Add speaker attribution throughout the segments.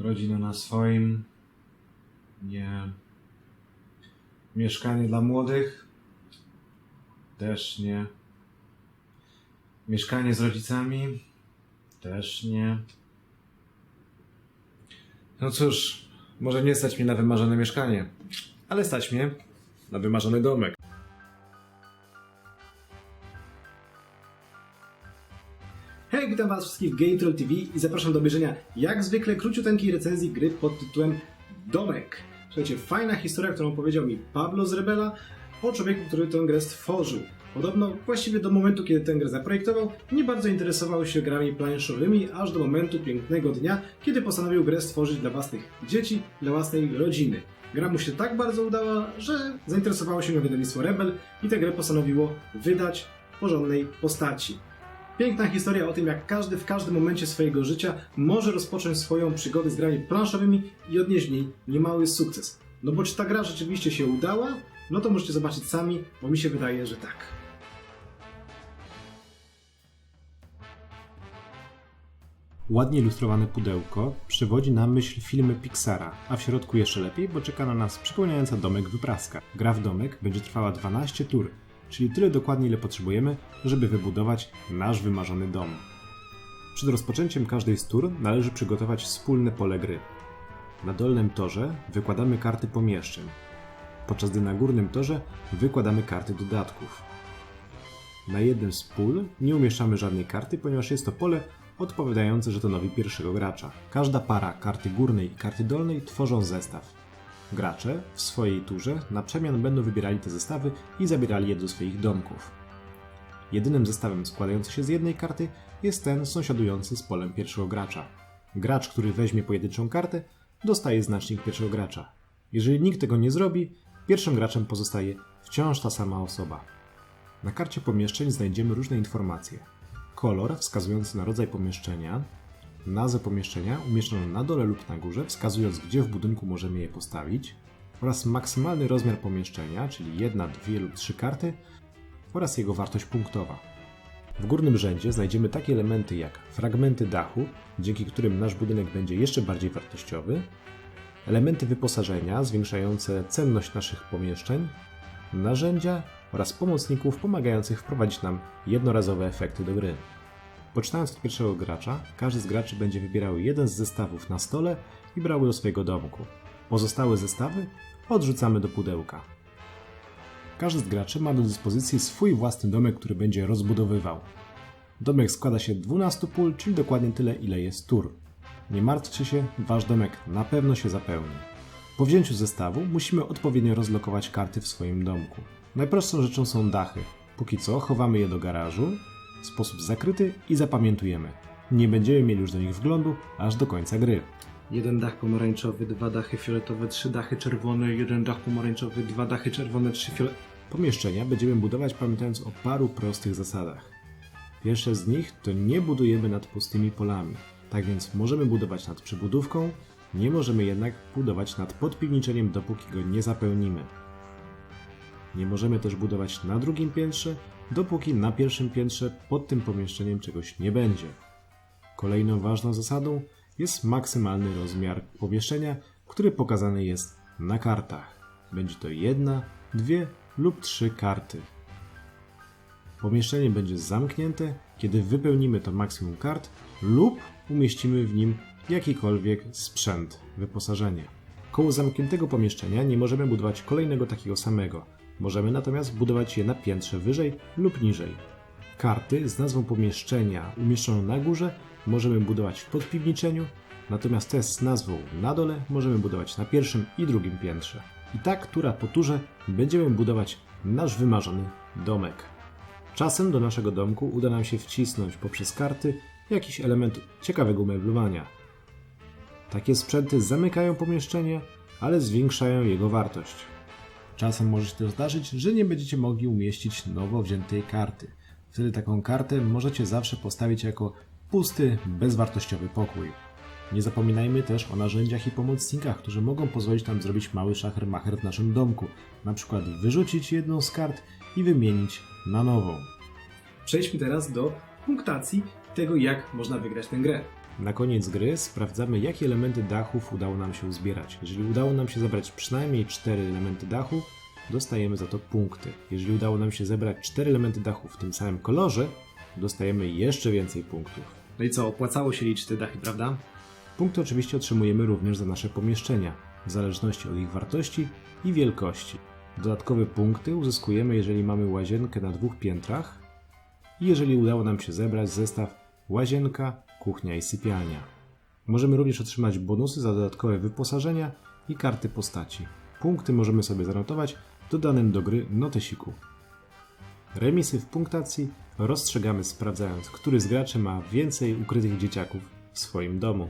Speaker 1: Rodzina na swoim. Nie. Mieszkanie dla młodych. Też nie. Mieszkanie z rodzicami. Też nie. No cóż, może nie stać mnie na wymarzone mieszkanie, ale stać mnie na wymarzony domek.
Speaker 2: Hej, witam was wszystkich w GameTroll TV i zapraszam do obejrzenia jak zwykle króciuteńkiej recenzji gry pod tytułem Domek. Słuchajcie, fajna historia, którą powiedział mi Pablo z Rebela o człowieku, który tę grę stworzył. Podobno właściwie do momentu, kiedy tę grę zaprojektował, nie bardzo interesował się grami planszowymi, aż do momentu pięknego dnia, kiedy postanowił grę stworzyć dla własnych dzieci, dla własnej rodziny. Gra mu się tak bardzo udała, że zainteresowało się nią wydawnictwo Rebel i tę grę postanowiło wydać w porządnej postaci. Piękna historia o tym, jak każdy w każdym momencie swojego życia może rozpocząć swoją przygodę z grami planszowymi i odnieść w niej niemały sukces. No bo czy ta gra rzeczywiście się udała? No to możecie zobaczyć sami, bo mi się wydaje, że tak.
Speaker 3: Ładnie ilustrowane pudełko przywodzi na myśl filmy Pixara, a w środku jeszcze lepiej, bo czeka na nas przypominająca domek wypraska. Gra w domek będzie trwała 12 tur, czyli tyle dokładnie ile potrzebujemy, żeby wybudować nasz wymarzony dom. Przed rozpoczęciem każdej z tur należy przygotować wspólne pole gry. Na dolnym torze wykładamy karty pomieszczeń, podczas gdy na górnym torze wykładamy karty dodatków. Na jednym z pól nie umieszczamy żadnej karty, ponieważ jest to pole odpowiadające żetonowi pierwszego gracza. Każda para karty górnej i karty dolnej tworzą zestaw. Gracze w swojej turze na przemian będą wybierali te zestawy i zabierali je do swoich domków. Jedynym zestawem składającym się z jednej karty jest ten sąsiadujący z polem pierwszego gracza. Gracz, który weźmie pojedynczą kartę, dostaje znacznik pierwszego gracza. Jeżeli nikt tego nie zrobi, pierwszym graczem pozostaje wciąż ta sama osoba. Na karcie pomieszczeń znajdziemy różne informacje. Kolor wskazujący na rodzaj pomieszczenia, nazwę pomieszczenia umieszczoną na dole lub na górze, wskazując gdzie w budynku możemy je postawić, oraz maksymalny rozmiar pomieszczenia, czyli jedna, dwie lub trzy karty, oraz jego wartość punktowa. W górnym rzędzie znajdziemy takie elementy jak fragmenty dachu, dzięki którym nasz budynek będzie jeszcze bardziej wartościowy, elementy wyposażenia zwiększające cenność naszych pomieszczeń, narzędzia oraz pomocników pomagających wprowadzić nam jednorazowe efekty do gry. Poczynając od pierwszego gracza, każdy z graczy będzie wybierał jeden z zestawów na stole i brał do swojego domku. Pozostałe zestawy odrzucamy do pudełka. Każdy z graczy ma do dyspozycji swój własny domek, który będzie rozbudowywał. Domek składa się z 12 pól, czyli dokładnie tyle, ile jest tur. Nie martwcie się, wasz domek na pewno się zapełni. Po wzięciu zestawu musimy odpowiednio rozlokować karty w swoim domku. Najprostszą rzeczą są dachy. Póki co chowamy je do garażu w sposób zakryty i zapamiętujemy. Nie będziemy mieli już do nich wglądu aż do końca gry.
Speaker 2: Jeden dach pomarańczowy, dwa dachy fioletowe, trzy dachy czerwone, jeden dach pomarańczowy, dwa dachy czerwone, trzy fioletowe.
Speaker 3: Pomieszczenia będziemy budować pamiętając o paru prostych zasadach. Pierwsze z nich to nie budujemy nad pustymi polami. Tak więc możemy budować nad przybudówką, nie możemy jednak budować nad podpiwniczeniem, dopóki go nie zapełnimy. Nie możemy też budować na drugim piętrze, dopóki na pierwszym piętrze pod tym pomieszczeniem czegoś nie będzie. Kolejną ważną zasadą jest maksymalny rozmiar pomieszczenia, który pokazany jest na kartach. Będzie to jedna, dwie lub trzy karty. Pomieszczenie będzie zamknięte, kiedy wypełnimy to maksimum kart lub umieścimy w nim jakikolwiek sprzęt, wyposażenie. Koło zamkniętego pomieszczenia nie możemy budować kolejnego takiego samego. Możemy natomiast budować je na piętrze wyżej lub niżej. Karty z nazwą pomieszczenia umieszczoną na górze możemy budować w podpiwniczeniu, natomiast te z nazwą na dole możemy budować na pierwszym i drugim piętrze. I tak, tura po turze, będziemy budować nasz wymarzony domek. Czasem do naszego domku uda nam się wcisnąć poprzez karty jakiś element ciekawego umeblowania. Takie sprzęty zamykają pomieszczenie, ale zwiększają jego wartość. Czasem może się też zdarzyć, że nie będziecie mogli umieścić nowo wziętej karty. Wtedy taką kartę możecie zawsze postawić jako pusty, bezwartościowy pokój. Nie zapominajmy też o narzędziach i pomocnikach, którzy mogą pozwolić nam zrobić mały szacher-macher w naszym domku. Na przykład wyrzucić jedną z kart i wymienić na nową.
Speaker 2: Przejdźmy teraz do punktacji tego, jak można wygrać tę grę.
Speaker 4: Na koniec gry sprawdzamy, jakie elementy dachów udało nam się uzbierać. Jeżeli udało nam się zebrać przynajmniej 4 elementy dachu, dostajemy za to punkty. Jeżeli udało nam się zebrać 4 elementy dachu w tym samym kolorze, dostajemy jeszcze więcej punktów.
Speaker 3: No i co, opłacało się liczyć te dachy, prawda?
Speaker 4: Punkty oczywiście otrzymujemy również za nasze pomieszczenia, w zależności od ich wartości i wielkości. Dodatkowe punkty uzyskujemy, jeżeli mamy łazienkę na dwóch piętrach i jeżeli udało nam się zebrać zestaw łazienka, kuchnia i sypialnia. Możemy również otrzymać bonusy za dodatkowe wyposażenia i karty postaci. Punkty możemy sobie zanotować dodanym do gry notesiku. Remisy w punktacji rozstrzegamy sprawdzając, który z graczy ma więcej ukrytych dzieciaków w swoim domu.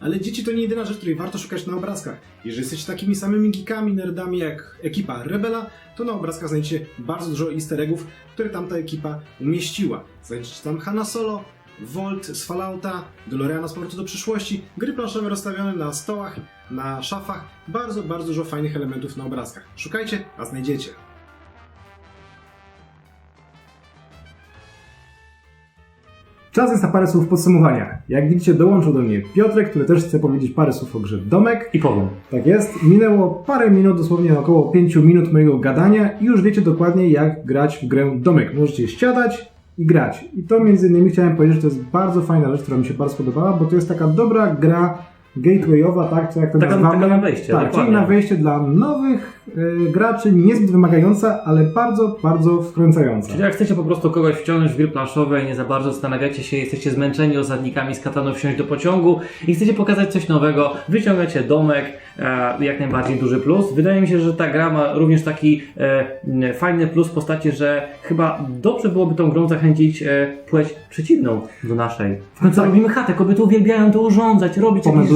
Speaker 3: Ale dzieci to nie jedyna rzecz, której warto szukać na obrazkach. Jeżeli jesteście takimi samymi geekami, nerdami jak ekipa Rebela, to na obrazkach znajdziecie bardzo dużo easter eggów, które tamta ekipa umieściła. Znajdziecie tam Hanna Solo, Volt z Fallouta, DeLoreana z Powrotu do przyszłości, gry planszowe rozstawione na stołach, na szafach, bardzo, bardzo dużo fajnych elementów na obrazkach. Szukajcie, a znajdziecie. Czas jest na parę słów podsumowania. Jak widzicie, dołączył do mnie Piotrek, który też chce powiedzieć parę słów o grze Domek.
Speaker 5: I powiem.
Speaker 3: Tak jest. Minęło parę minut, dosłownie około 5 minut mojego gadania i już wiecie dokładnie jak grać w grę Domek. Możecie siadać i grać. I to między innymi chciałem powiedzieć, że to jest bardzo fajna rzecz, która mi się bardzo podobała, bo to jest taka dobra gra gatewayowa, tak? Czy jak to
Speaker 5: Taka-
Speaker 3: nazywamy?
Speaker 5: taka na wejście,
Speaker 3: Tak,
Speaker 5: dokładnie.
Speaker 3: czyli na wejście dla nowych e, graczy, niezbyt wymagająca, ale bardzo, bardzo wkręcająca.
Speaker 5: Czyli jak chcecie po prostu kogoś wciągnąć w gry planszowe i nie za bardzo zastanawiacie się, jesteście zmęczeni osadnikami z kataną wsiąść do pociągu i chcecie pokazać coś nowego, wyciągacie domek, e, jak najbardziej duży plus. Wydaje mi się, że ta gra ma również taki e, fajny plus w postaci, że chyba dobrze byłoby tą grą zachęcić e, płeć przeciwną do naszej. W końcu
Speaker 3: Tak.
Speaker 5: robimy chatę, kobiety uwielbiają to urządzać, robić jakieś.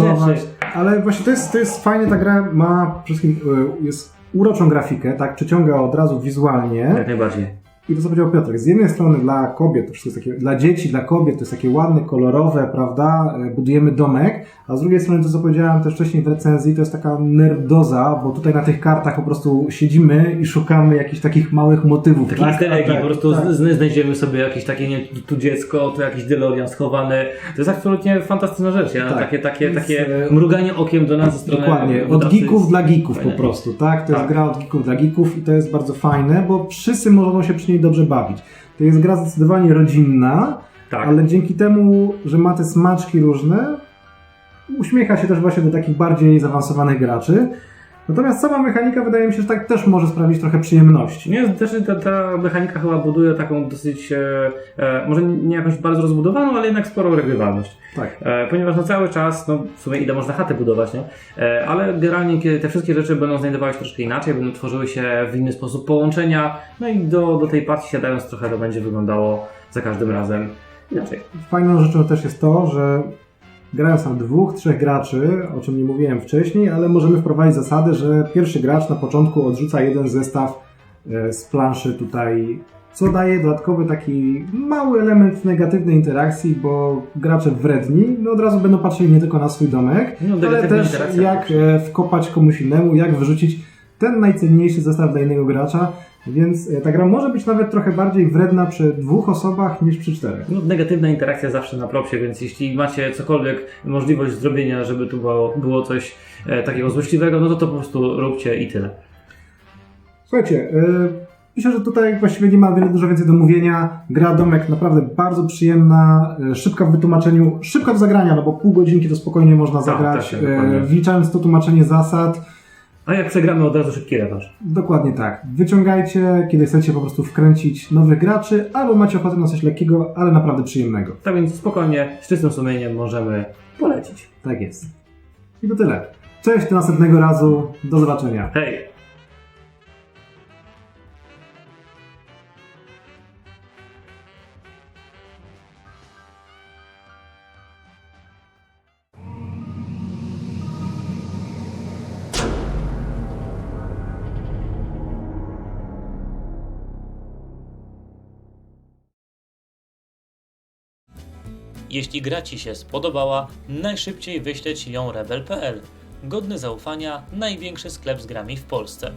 Speaker 3: Ale właśnie to jest, to jest fajnie, ta gra ma przede wszystkim e, jest uroczą grafikę, tak? Przyciąga od razu wizualnie.
Speaker 5: Jak najbardziej.
Speaker 3: I to co powiedział Piotrek, z jednej strony dla kobiet, to wszystko jest takie, dla dzieci, dla kobiet to jest takie ładne, kolorowe, prawda, e, budujemy domek, a z drugiej strony to co powiedziałem też wcześniej w recenzji, to jest taka nerdoza, bo tutaj na tych kartach po prostu siedzimy i szukamy jakichś takich małych motywów.
Speaker 5: Takie
Speaker 3: tak? Tak,
Speaker 5: po prostu
Speaker 3: tak.
Speaker 5: znajdziemy sobie jakieś takie, nie tu dziecko, tu jakiś DeLorean schowany. To jest absolutnie fantastyczna rzecz, ja?
Speaker 3: Tak.
Speaker 5: takie, takie, takie
Speaker 3: e,
Speaker 5: mruganie okiem do nas ze strony
Speaker 3: Dokładnie, od geeków
Speaker 5: jest
Speaker 3: dla geeków po prostu, tak? To jest
Speaker 5: Tak.
Speaker 3: gra od geeków dla geeków i to jest bardzo fajne, bo wszyscy mogą się przy niej dobrze bawić. To jest gra zdecydowanie rodzinna,
Speaker 5: Tak.
Speaker 3: ale dzięki temu, że ma te smaczki różne, uśmiecha się też właśnie do takich bardziej zaawansowanych graczy. Natomiast sama mechanika wydaje mi się, że tak też może sprawić trochę przyjemności.
Speaker 5: Nie, też ta, ta mechanika chyba buduje taką dosyć, e, e, może nie jakąś bardzo rozbudowaną, ale jednak sporą regrywalność.
Speaker 3: Tak.
Speaker 5: E, ponieważ no cały czas, no w sumie ile można chatę budować, nie? E, ale generalnie kiedy te wszystkie rzeczy będą znajdowały się troszkę inaczej, będą tworzyły się w inny sposób połączenia, no i do, do tej partii siadając trochę to będzie wyglądało za każdym razem inaczej.
Speaker 3: Fajną rzeczą też jest to, że grając na dwóch, trzech graczy, o czym nie mówiłem wcześniej, ale możemy wprowadzić zasadę, że pierwszy gracz na początku odrzuca jeden zestaw e, z planszy tutaj, co daje dodatkowy taki mały element negatywnej interakcji, bo gracze wredni no od razu będą patrzyli nie tylko na swój domek,
Speaker 5: No,
Speaker 3: ale też jak e, wkopać komuś innemu, jak wyrzucić ten najcenniejszy zestaw dla innego gracza, więc e, ta gra może być nawet trochę bardziej wredna przy dwóch osobach niż przy czterech.
Speaker 5: No, negatywna interakcja zawsze na propsie, więc jeśli macie cokolwiek możliwość zrobienia, żeby tu było, było coś e, takiego złośliwego, no to to po prostu róbcie i tyle.
Speaker 3: Słuchajcie, yy, myślę, że tutaj właściwie nie ma wiele dużo więcej do mówienia. Gra Domek naprawdę bardzo przyjemna, yy, szybka w wytłumaczeniu, szybka do zagrania, no bo pół godzinki to spokojnie można
Speaker 5: Tak,
Speaker 3: zagrać,
Speaker 5: tak, tak,
Speaker 3: wliczając to tłumaczenie zasad.
Speaker 5: A jak przegramy od razu szybki rewanż.
Speaker 3: Dokładnie tak. Wyciągajcie, kiedy chcecie po prostu wkręcić nowych graczy, albo macie ochotę na coś lekkiego, ale naprawdę przyjemnego.
Speaker 5: Tak więc spokojnie, z czystym sumieniem możemy polecić.
Speaker 3: Tak jest. I to tyle. Cześć, do następnego razu. Do zobaczenia.
Speaker 5: Hej!
Speaker 6: Jeśli gra Ci się spodobała, najszybciej wyśleć ją rebel.pl. Godny zaufania, największy sklep z grami w Polsce.